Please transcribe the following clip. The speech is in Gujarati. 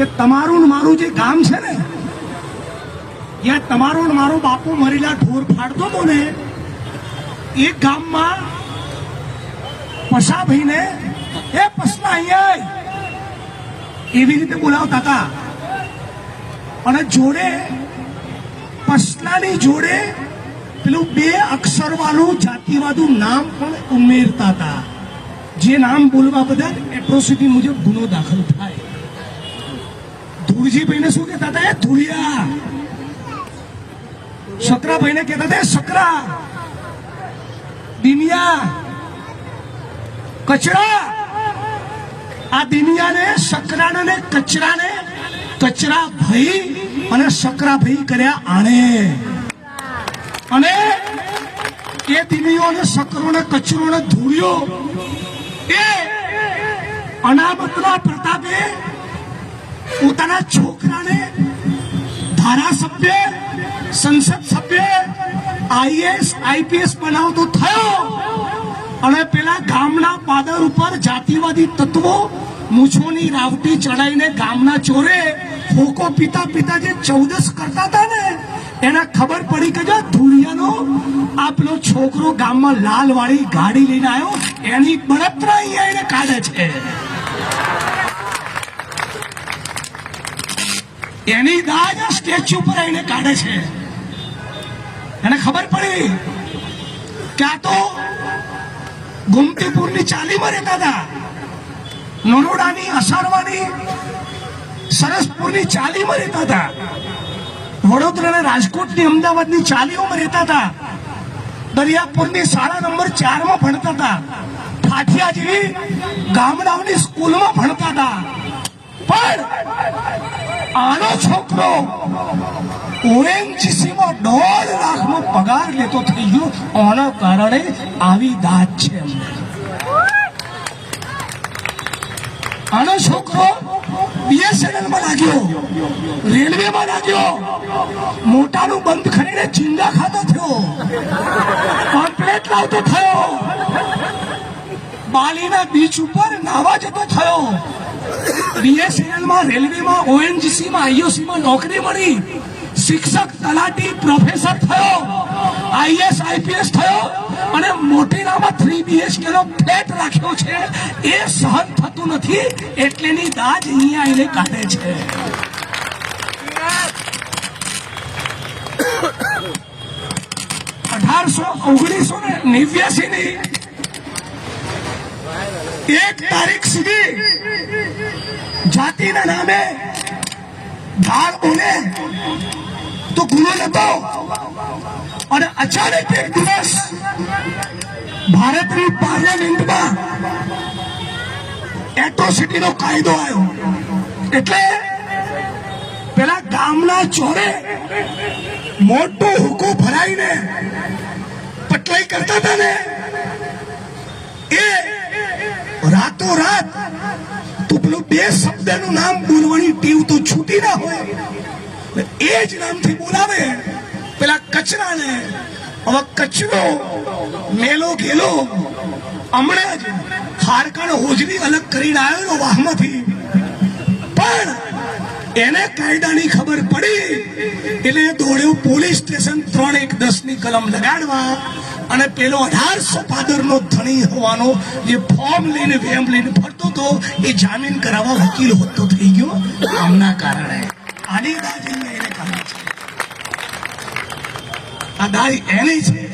કે તમારું ને મારું જે ગામ છે ને, ત્યાં તમારો ને મારો બાપુ મરેલા ઢોર ફાડતો હતો ને, એ ગામમાં પસાભાઈને, એ પસલા અહીંયા એવી રીતે બોલાવતા હતા. અને જોડે, પસલાની જોડે પેલું બે અક્ષર વાળું જાતિવાદું નામ પણ ઉમેરતા હતા. જે નામ બોલવા બદલ એટ્રોસિટી મુજબ ગુનો દાખલ થાય. ધૂળજીભાઈને શું કહેતા હતા? એ ધૂળિયા. શકરાભાઈને કહેતા હતા શકરા દિનિયા કચરા. આ દિનિયાને શકરાને કચરાને કચરા ભાઈ અને શકરા ભાઈ કર્યા આણે. અને એ દિનિયો ને શકરો ને કચરો ને ધૂળિયો. એ અનામતના પ્રતાપે પોતાના છોકરાને ધારાસભ્ય સંસદ સભ્ય, આઈએસ, આઈપીએસ બનાવતો થયો. અને પેલા ગામના પાદર ઉપર જાતિવાદી તત્વો મૂછોની રાવટી ચડાઈને ગામના ચોરે ફોકો પીતા પીતા જે ચૌદસ કરતા હતા ને, એને ખબર પડી કે જો ધુરિયાનો આ છોકરો ગામમાં લાલ વાળી ગાડી લઈને આવ્યો, એની બળતરા અહીંયા એને કાઢે છે. એની દાજ આ સ્ટેચ્યુ પર આવીને કાઢે છે. એને ખબર પડી કે આ તો ગુમતીપુરની ચાલીમાં રહેતા હતા. નરોડાની અસારવાની, સરસપુરની ચાલીમાં રહેતા હતા. વડોદરા અને રાજકોટની અમદાવાદની ચાલીઓમાં રહેતા હતા. દરિયાપુરની શાળા નંબર ચારમાં ભણતા હતા. ઠાઠિયા જેવી ગામડાઓની સ્કૂલમાં ભણતા હતા. પણ આનો છોકરો ઓએનજીસી માં દોઢ લાખનો પગાર લેતો થઈ ગયો. આના કારણે આવી દાત છે. આનો છોકરો બીએસએનએલમાં લાગ્યો. રેલવેમાં લાગ્યો. મોટાનું બંધ ખરીને ચીંગા ખાતો થયો. કોમ્પ્લેટ લાવતો થયો. બાલીના બીચ ઉપર નાવા જતો થયો. બીએસએનએલમાં રેલવેમાં ઓએનજીસીમાં આઈઓસીમાં આઈઓસી નોકરી મળી. શિક્ષક તલાટી પ્રોફેસર થયો. આઈએસ આઈપીએસ થયો. અને મોટેરામાં થ્રી બીએચકે નો ફ્લેટ રાખ્યો છે. એ સહન થતું નથી એટલેની દાજ અહીંયા એને કાઢે છે. અઢારસો ઓગણીસો ને નેવ્યાસી ની એક તારીખ સુધી જાતિના નામે ગાળ બોલે તો ગુનો નતો અને અચાનક એક દિવસ ભારતની પાર્લામેન્ટમાં એટ્રોસિટીનો કાયદો આવ્યો. એટલે પેલા ગામના ચોરે મોટો હુકો ભરાઈને પટલાઈ કરતા હતા ને, એ રાતો રાત તો પેલું બે શબ્દનું નામ બોલવાની ટીવ તો છૂટી ના હોય. એ જ નામથી બોલાવે. પેલા કચરાને. હવે કચરો, મેલો ગેલો હમણાં જ હાડકાનો હોજરી અલગ કરીને આવ્યો વાહમાંથી પણ એને કાયદાની ખબર પડી. એટલે દોડ્યો પોલીસ સ્ટેશન ત્રણ એક દસની કલમ લગાડવા. અને પેલો અઢારસો પાદર નો ધણી હોવાનો જે ફોર્મ લઈને, વેમ લઈને ફરતો હતો, એ જામીન કરાવવા વકીલ હોતો થઈ ગયો. આમના કારણે આની દાદી એને કાઢી છે આ દાઈ એની છે